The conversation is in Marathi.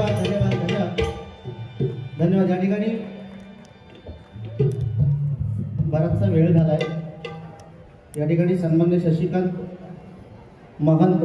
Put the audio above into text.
धन्यवाद धन्यवाद धन्यवाद. धन्यवाद या ठिकाणी बराचसा वेळ झालाय. या ठिकाणी सन्मान्य शशिकांत महंत